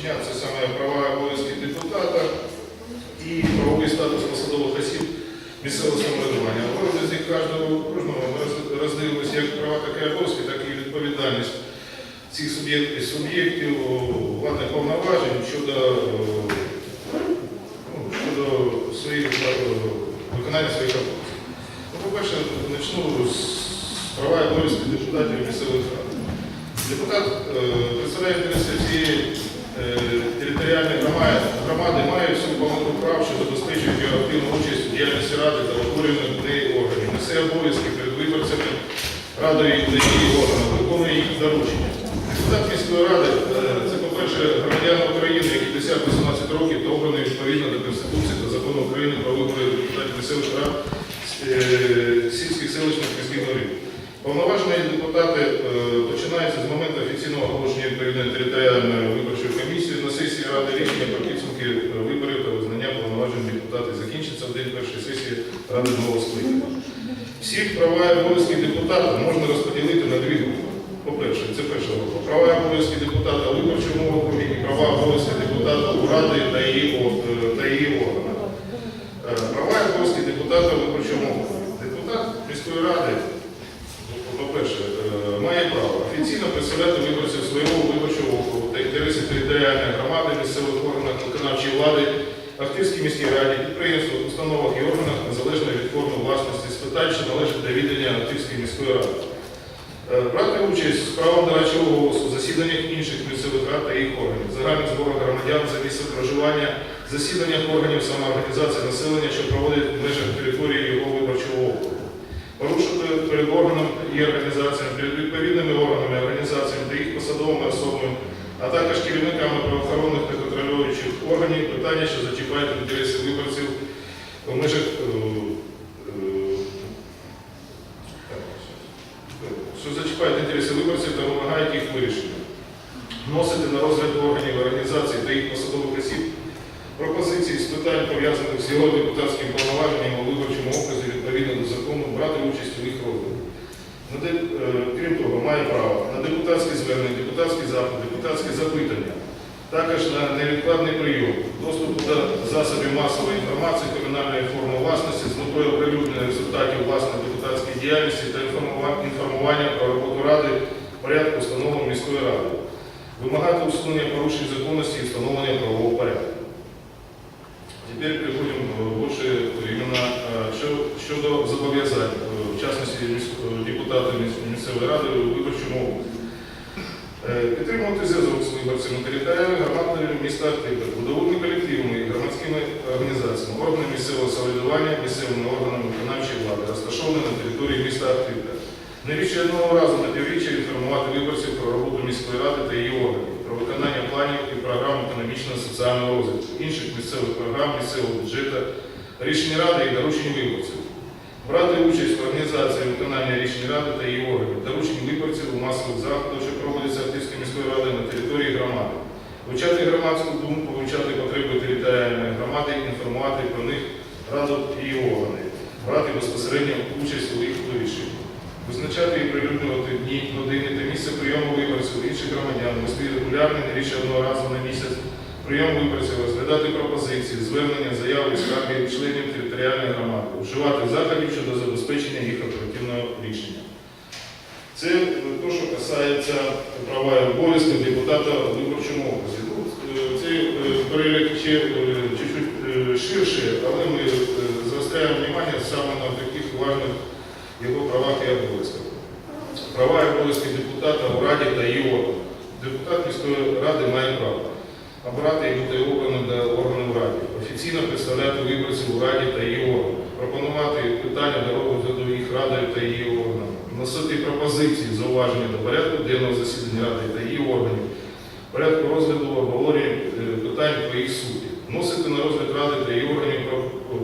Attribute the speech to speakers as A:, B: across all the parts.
A: уточнять. Це саме права і обов'язки депутата і правовий статус посадових осіб місцевого самоврядування. Розрізі кожного кожного роздивилися як права, так і обов'язки, так і відповідальність цих суб'єктів суб'єктів владних повноважень щодо, ну, щодо своїх виконання своїх обов'язків. Ну, по-перше, почну з права і обов'язки депутатів місцевих рад. Депутат е, представляє інтереси всієї е, територіальної громади, громади, має всю повноту прав, що забезпечують його активну участь у діяльності ради та утворюваних в неї органів. Несе обов'язки перед виборцями радою і її органів, виконує їх доручення. Депутат міської ради е, це, по-перше, громадяни України, які досягли 18 років та обрані відповідно до Конституції та закону України про вибори депутатів місцевих рад е, сільських селищних міських горів. Повноваження депутати е, починаються з моменту офіційного оголошення відповідної територіальної виборчої комісії на сесії Ради рішення про підсумки виборів та визнання повноважень депутатів закінчиться в день першої сесії Ради нового скликання. Всі права і обов'язки депутата можна розподілити на дві групи. По-перше, це перша група. Права і обов'язки депутата у виборчому округі і права і обов'язки депутата у Ради та її, е, її органах. Е, Права і обов'язки депутата у виборчому округі. Депутат міської ради по-перше, е, має право офіційно представляти виборців свого виборчого округу та інтереси територіальної громади, місцевих органах виконавчої влади, Ахтирській міській раді, підприємствах, установах і органах незалежно від форми власності з питань, що належать до відання Ахтирської міської ради. Е, Брати участь з правом дорадчого голосу засіданнях інших місцевих рад та їх органів, загальних зборах громадян за місцем проживання, засіданнях органів самоорганізації населення, що проводять в межах території його виборчого округу порушити перед органом і організаціями, перед відповідними органами, організаціями та їх посадовими особами, а також керівниками правоохоронних та контролюючих органів питання, що зачіпають інтереси виборців в межах е, е, так, що зачіпають інтереси виборців та вимагають їх вирішення. Вносити на розгляд органів організацій та їх посадових осіб пропозиції з питань, пов'язаних з його депутатським повноваженням у виборчому окрузі відповідно до закону, брати участь у їх розгляді. На де- е, Крім того, має право на депутатські звернення, депутатські запити, депутатські запитання, також на невідкладний прийом, доступ до засобів масової інформації комунальної форми власності з метою оприлюднення результатів власної депутатської діяльності та інформування про роботу ради порядку встановленого міської ради, вимагати усунення порушень законності і встановлення правового порядку. Органами місцевого самоврядування, місцевими органами виконавчої влади, розташованими на території міста Активка. Не більше одного разу на півріччя інформувати виборців про роботу міської ради та її органів, про виконання планів і програм економічного соціального розвитку, інших місцевих програм, місцевого бюджету, рішень ради і доручень виборців. Брати участь в організації виконання рішень ради та її органів, доручень виборців у масових заходах, що проводяться Активською міською радою на території громади. Вивчати громадську думку, вивчати потреби громади, інформувати про них раду і органи, брати безпосередньо участь у їх вирішенні. Визначати і прилюднювати дні, години та місце прийому виборців інших громадян, вести регулярний, не більше одного разу на місяць, прийом виборців, розглядати пропозиції, звернення, заяви скарги членів територіальної громади, вживати заходів щодо забезпечення їх оперативного рішення. Це е, те, що касається права і обов'язків депутата у виборчому окрузі. Перелік ще е, чуть-чуть е, ширше, але ми е, заостряємо увагу саме на таких важних його правах і обов'язках. Права і обов'язки депутата у Раді та її органах. Депутат міської ради має право обрати і бути обраним до органів Ради, офіційно представляти виборців у Раді та її органах, пропонувати питання до розгляду їх радою та її органами, вносити пропозиції, зауваження до порядку денного засідання Ради та її органів, порядку розгляду обговорення питань по їх суті, вносити на розгляд Ради та її органів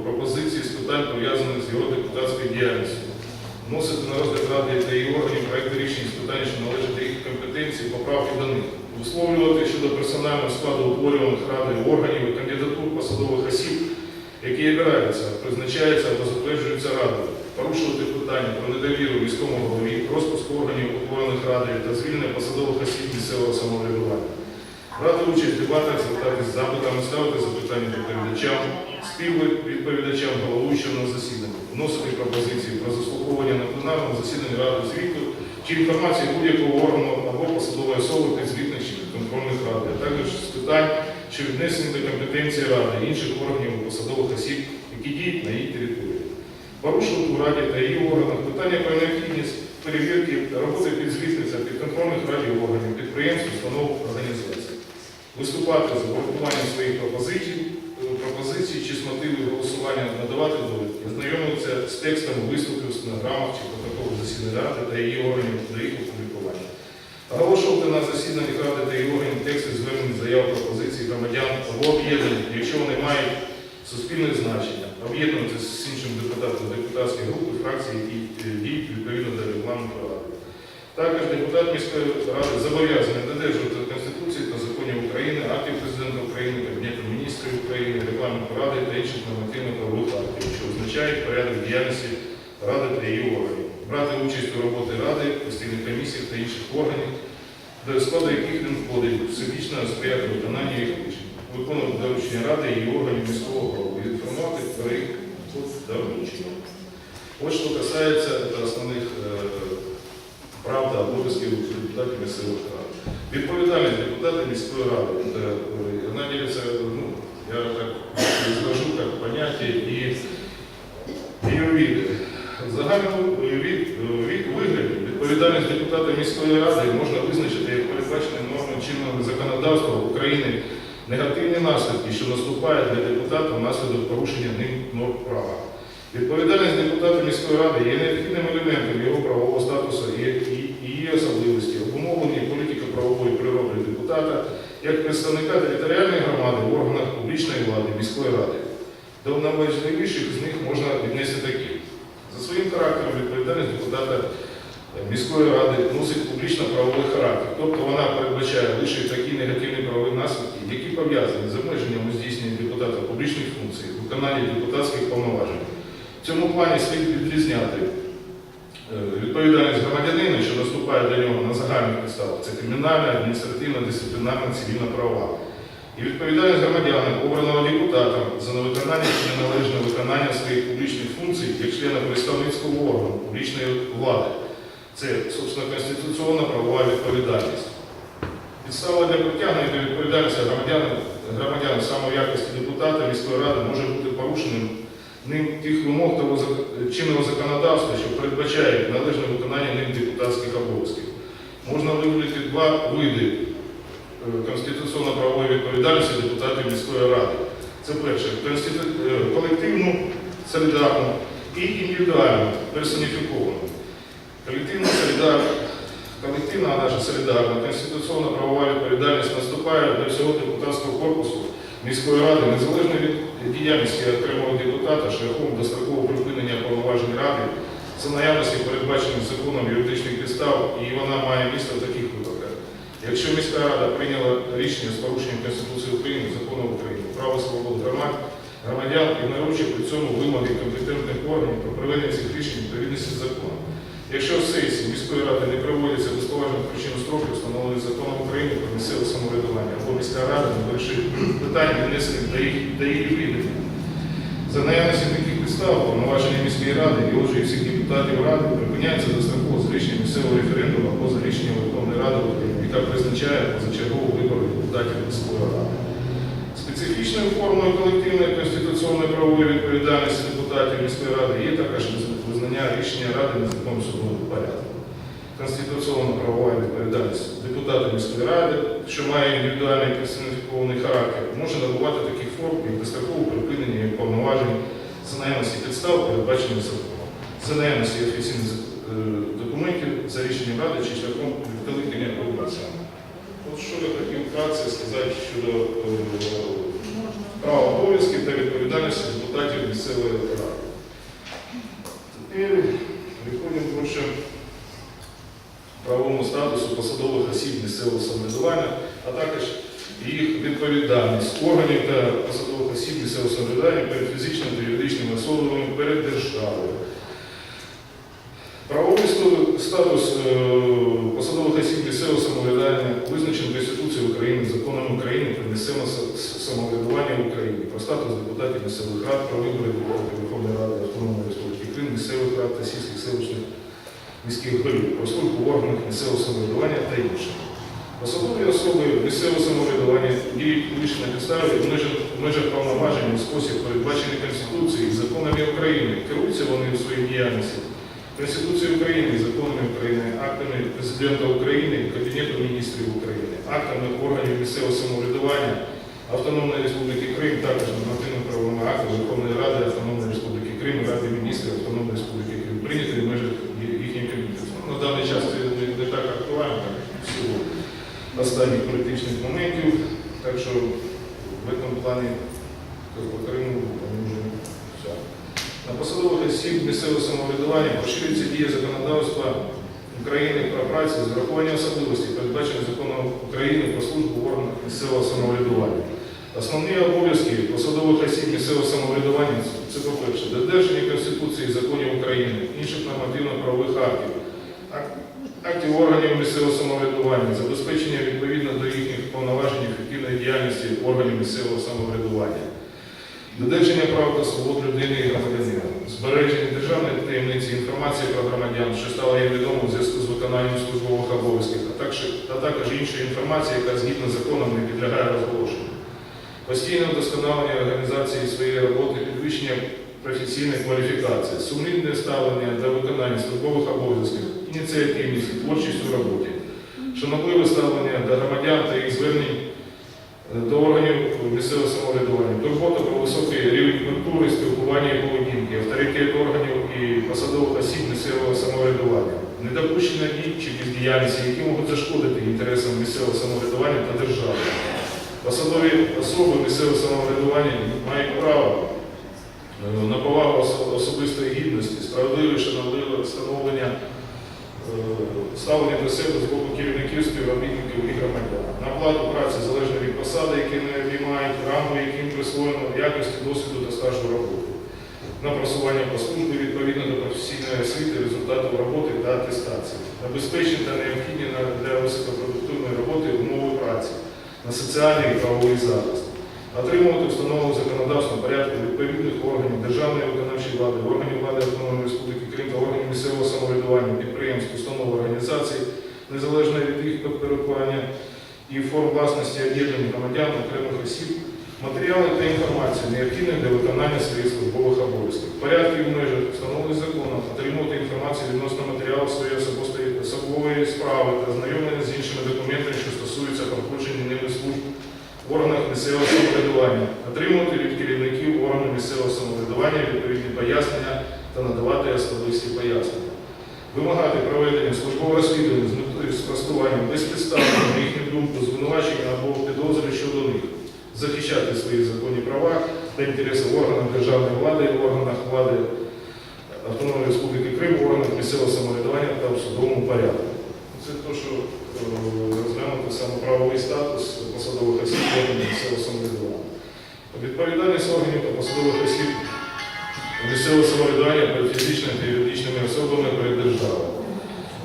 A: пропозиції з питань, пов'язаних з його депутатською діяльністю, вносити на розгляд Ради та її органів проекти рішень з питань, що належать до їх компетенції, поправки до них, висловлювати щодо персонального складу утворюваних радою органів і кандидатур посадових осіб, які обираються, призначаються або затверджуються радою, порушувати питання про недовіру міському голові, розпуск органів, утворених радою та звільнення посадових осіб місцевого самоврядування. Брати участь в дебатах, звертатись запитами, ставити запитання доповідачам, співвідповідачам головуючого на засіданні, вносити пропозиції про заслуховування на пленарному засіданні Ради звіту чи інформації будь-якого органу або посадової особи підзвітних чи контрольних рад, а також з питань, що віднесені до компетенції Ради інших органів і посадових осіб, які діють на її території. Порушувати у Раді та її органах питання про необхідність перевірки роботи підзвітних та підконтрольних раді органів, підприємств, установ. Виступати за врахуванням своїх пропозицій, е, пропозицій чи з мотивів голосування надавати довідки, ознайомитися з текстом виступів, стенограмах чи протоколу засідання Ради та її органів до їх опублікування. Оголошувати на засіданнях Ради та її органів тексти звернень заяв пропозицій громадян або об'єднань, якщо вони мають суспільне значення, об'єднуватися з іншим депутатом депутатської групи, фракції, які е, діють відповідно до регламенту Ради. Також депутат міської ради зобов'язаний додержувати Конституції та президента України, Кабінету міністрів України, регламенту Ради та інших нормативно-правових актів, що визначають порядок діяльності Ради та її органів, брати участь у роботі Ради, постійних комісій та інших органів, до складу яких він входить, всебічно сприяти виконанню їх рішень, виконувати доручення Ради і органів міського голови, інформувати про їх доручення. Ось що касається основних е, прав та обов'язків депутатів місцевих рад. Відповідальність депутата міської ради. Е, Вона ділиться, ну, я так скажу, як поняття і. В загальному вигляді відповідальність депутата міської ради можна визначити як передбачені нормами чинного законодавства України негативні наслідки, що наступають для депутата внаслідок порушення ним норм права. Відповідальність депутата міської ради є необхідним елементом його правового статусу і її особливості, обумовлені політико-правової природи депутата як представника територіальної громади в органах публічної влади міської ради. До найважливіших з них можна віднести такі. За своїм характером відповідальність депутата е, міської ради носить публічно-правовий характер, тобто вона передбачає лише такі негативні правові наслідки, які пов'язані з обмеженням у здійсненні депутата публічних функцій, виконанні депутатських повноважень. В цьому плані слід відрізняти відповідальність громадянина, що наступає до нього на загальних підставах, це кримінальна, адміністративна, дисциплінарна, цивільна права. І відповідальність громадянина, обраного депутатом за невиконання чи неналежне виконання своїх публічних функцій як члена представницького органу публічної влади. Це, собственно, конституційна правова відповідальність. Підстава для притягнення до відповідальності громадян, громадян саме в якості депутата міської ради може бути порушеним ним тих вимог того чинного законодавства, що передбачає належне виконання ним депутатських обов'язків. Можна виділити два види е, конституційно-правової відповідальності депутатів міської ради. Це перше е, колективну, солідарну і індивідуальну, персоніфіковану. Колективна солідарна, колективна, вона ж солідарна, конституційно-правова відповідальність наступає для всього депутатського корпусу міської ради, незалежно від діяльності окремого депутата, шляхом дострокового припинення повноважень ради, за наявності передбачених законом юридичних підстав, і вона має місце в таких випадках. Якщо міська рада прийняла рішення з порушенням Конституції України, закону України, право свобод громад, громадян, ігноруючи при цьому вимоги компетентних органів про проведення цих рішень відповідності з законом. Якщо в сесії міської ради не проводяться без поважних причин строків, встановлених законом України про місцеве самоврядування, або міська рада не вирішить питань, віднесених до до її відання. За наявності таких підстав повноваження міської ради і отже і всіх депутатів ради припиняється достроково з рішенням місцевого референдуму або за рішенням Верховної Ради яка призначає позачергову вибори депутатів міської ради. Специфічною формою колективної конституційної правової відповідальності депутатів міської ради є також визнання рішення ради незаконним судовим порядку. Конституційна правова відповідальність депутата міської ради, що має індивідуальний персоніфікований характер, може набувати таких форм, як дострокове припинення її повноважень за наявності підстав, передбачених законом, за наявності офіційних е, документів за рішенням ради чи шляхом відкликання виборця. От що я хотів вкратце сказати щодо е, права обов'язків та відповідальності депутатів місцевої ради. Тепер переходимо більше правовому статусу посадових осіб місцевого самоврядування, а також їх відповідальність органів та посадових осіб місцевого самоврядування перед фізичними та юридичними особами перед державою. Правовий статус е, посадових осіб місцевого самоврядування визначений Конституцією України, законом України про місцеве самоврядування в Україні, про статус депутатів місцевих рад, про вибори депутатів Верховної Ради Автономної Республіки місцевих рад та сільських селищних міських голів, про службу в органах місцевого самоврядування та інше. Посадові особи місцевого самоврядування діють лише на підставі в межах, повноважень у спосіб, передбачений Конституцією і законами України. Керуються вони у своїй діяльності Конституцією України, законами України, актами Президента України, Кабінету міністрів України, актами органів місцевого самоврядування Автономної Республіки Крим, також нормативно-правовими актами Верховної Ради Автономної Республіки Крим, Ради міністрів Автономної Республіки Крим, прийняті в межах їхніх компетенцій. На даний час це не, не так актуально, як в силу останніх політичних моментів, так що в цьому плані Криму вони все. На посадових осіб місцевого самоврядування поширюється дія законодавства України про працю з врахуванням особливостей, передбачених законом України про службу в органах місцевого самоврядування. Основні обов'язки посадових осіб місцевого самоврядування це, по-перше, додержання Конституції законів України, інших нормативно-правових актів, ак- актів органів місцевого самоврядування, забезпечення відповідно до їхніх повноважень ефективної діяльності органів місцевого самоврядування. Додержання прав та свобод людини і громадянина, збереження державної таємниці інформації про громадян, що стала їм відомо у зв'язку з виконанням службових обов'язків, а також, іншої інформації, яка згідно законом не підлягає розголошенню. Постійне вдосконалення організації своєї роботи, підвищення професійної кваліфікації, сумлінне ставлення до виконання службових обов'язків, ініціативність, творчість у роботі, шанобливе ставлення до громадян та їх звернень до органів місцевого самоврядування, турбота про високий рівень культури, спілкування і поведінки, авторитет органів і посадових осіб місцевого самоврядування, недопущення дій чи бездіяльності, які можуть зашкодити інтересам місцевого самоврядування та держави. Посадові особи місцевого самоврядування мають право е, на повагу особистої гідності, справедливе, шановливе встановлення е, ставлення до себе з боку керівників, співробітників і громадян. На оплату праці залежно від посади, які не обіймають, раму, яким присвоєно, якості досвіду та стажу роботи. На просування по службі відповідно до професійної освіти, результатів роботи та атестації. Забезпечення та необхідні для високопродуктивної роботи умови праці, на соціальний і правовий захист. Отримувати встановлену законодавством порядку відповідних органів державної виконавчої влади, органів влади Автономної Республіки Крим органів місцевого самоврядування, підприємств, установ, організацій, незалежно від їх підпорядкування і форм власності об'єднань громадян, окремих осіб, матеріали та інформацію, необхідні для виконання своїх службових обов'язків. Порядки в межах встановлених законом, отримувати інформацію відносно матеріалів своєї особової справи та знайомлення з іншими документами, що стосуються проходження ними служб в органах місцевого самоврядування, отримувати від керівників органів місцевого самоврядування відповідні пояснення та надавати особисті пояснення. Вимагати проведення службового розслідування з метою спростування безпідставного, на їхню думку, звинувачення або підозри щодо них, захищати свої законні права та інтереси в органах державної влади, органах влади Автономної Республіки Крим, органах місцевого самоврядування та в судовому порядку. Це те, що е, розглянути саме правовий статус посадових осіб в органах місцевого самоврядування. Відповідальність органів та посадових осіб місцевого самоврядування перед фізичними та юридичними особами перед державою.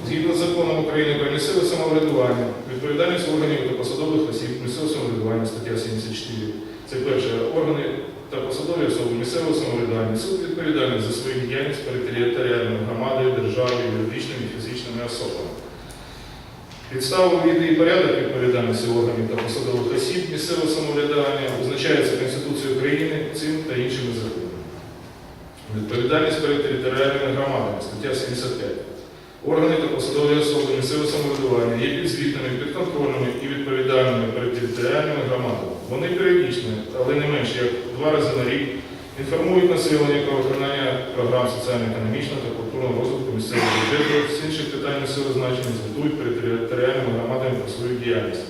A: Згідно з законом України про місцеве самоврядування, відповідальність органів та посадових осіб місцевого самоврядування, стаття 74, це перше, органи та посадові особи місцевого самоврядування суд відповідальні за свою діяльність перед територіальною громадою, державою, юридичними і фізичними особами. Підстави види і порядок відповідальності органів та посадових осіб місцевого самоврядування визначається Конституцією України цим та іншими законами. Відповідальність перед територіальними громадами, стаття 75. Органи та посадові особи місцевого самоврядування є підзвітними, підконтрольними і відповідальними перед територіальними громадами. Вони періодично, але не менше як два рази на рік, інформують населення про виконання програм соціально-економічного та культурного розвитку місцевого бюджету з інших питань місцевого значення, звітують перед територіальними громадами про свою діяльність.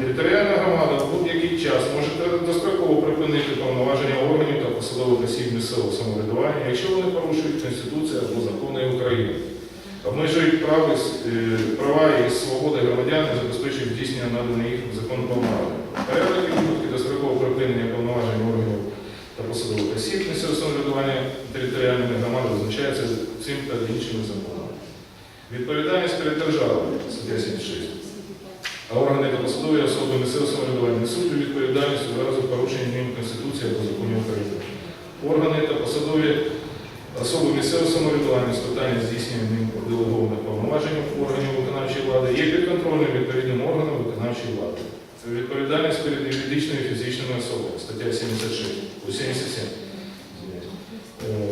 A: Територіальна громада в будь-який час може достроково припинити повноваження органів та посадових осіб місцевого самоврядування, якщо вони порушують Конституцію або закони України, обмежують прави, е, права і свободи громадян і забезпечують здійснення наданих законом повноважень. Порядок і дострокового припинення повноважень органів та посадових осіб місцевого самоврядування територіальної громади визначається цим та іншими законами. Відповідальність перед державою стаття 76. А органи та посадові особи місцевого самоврядування несуть відповідальність одразу порушення ним Конституції або законів України. Органи та посадові особи місцевого самоврядування з питання здійснення ним делегованих повноважень органів виконавчої влади є підконтрольним відповідним органом виконавчої влади. Відповідальність перед юридичною і фізичними особами, стаття 76, 77.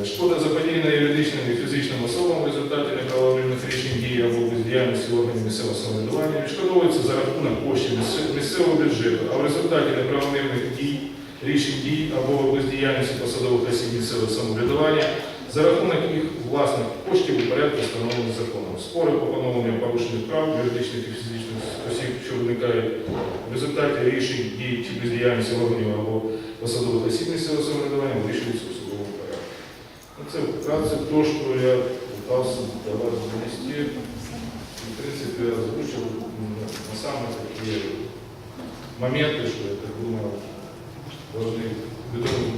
A: Е, Шкода заподіяна юридичним і фізичним особам в результаті неправомірних рішень дій або бездіяльності органів місцевого самоврядування. Відшкодовується за рахунок коштів місцевого бюджету, а в результаті неправомірних дій, рішень дій або бездіяльності посадових осіб місцевого самоврядування за рахунок їх власних коштів у порядку встановлених законом. Спори по поновленню порушених прав юридичних і фізичних осіб, що виникають в результаті рішень дій чи бездіяльності органів або посадових осіб місцевого самоврядування вирішуються у судовому порядку. Ну, Це вкратце то, що я пытался до вас донести. И, в принципе, озвучил м, на самые такие моменты, что я так думаю, должны ведомые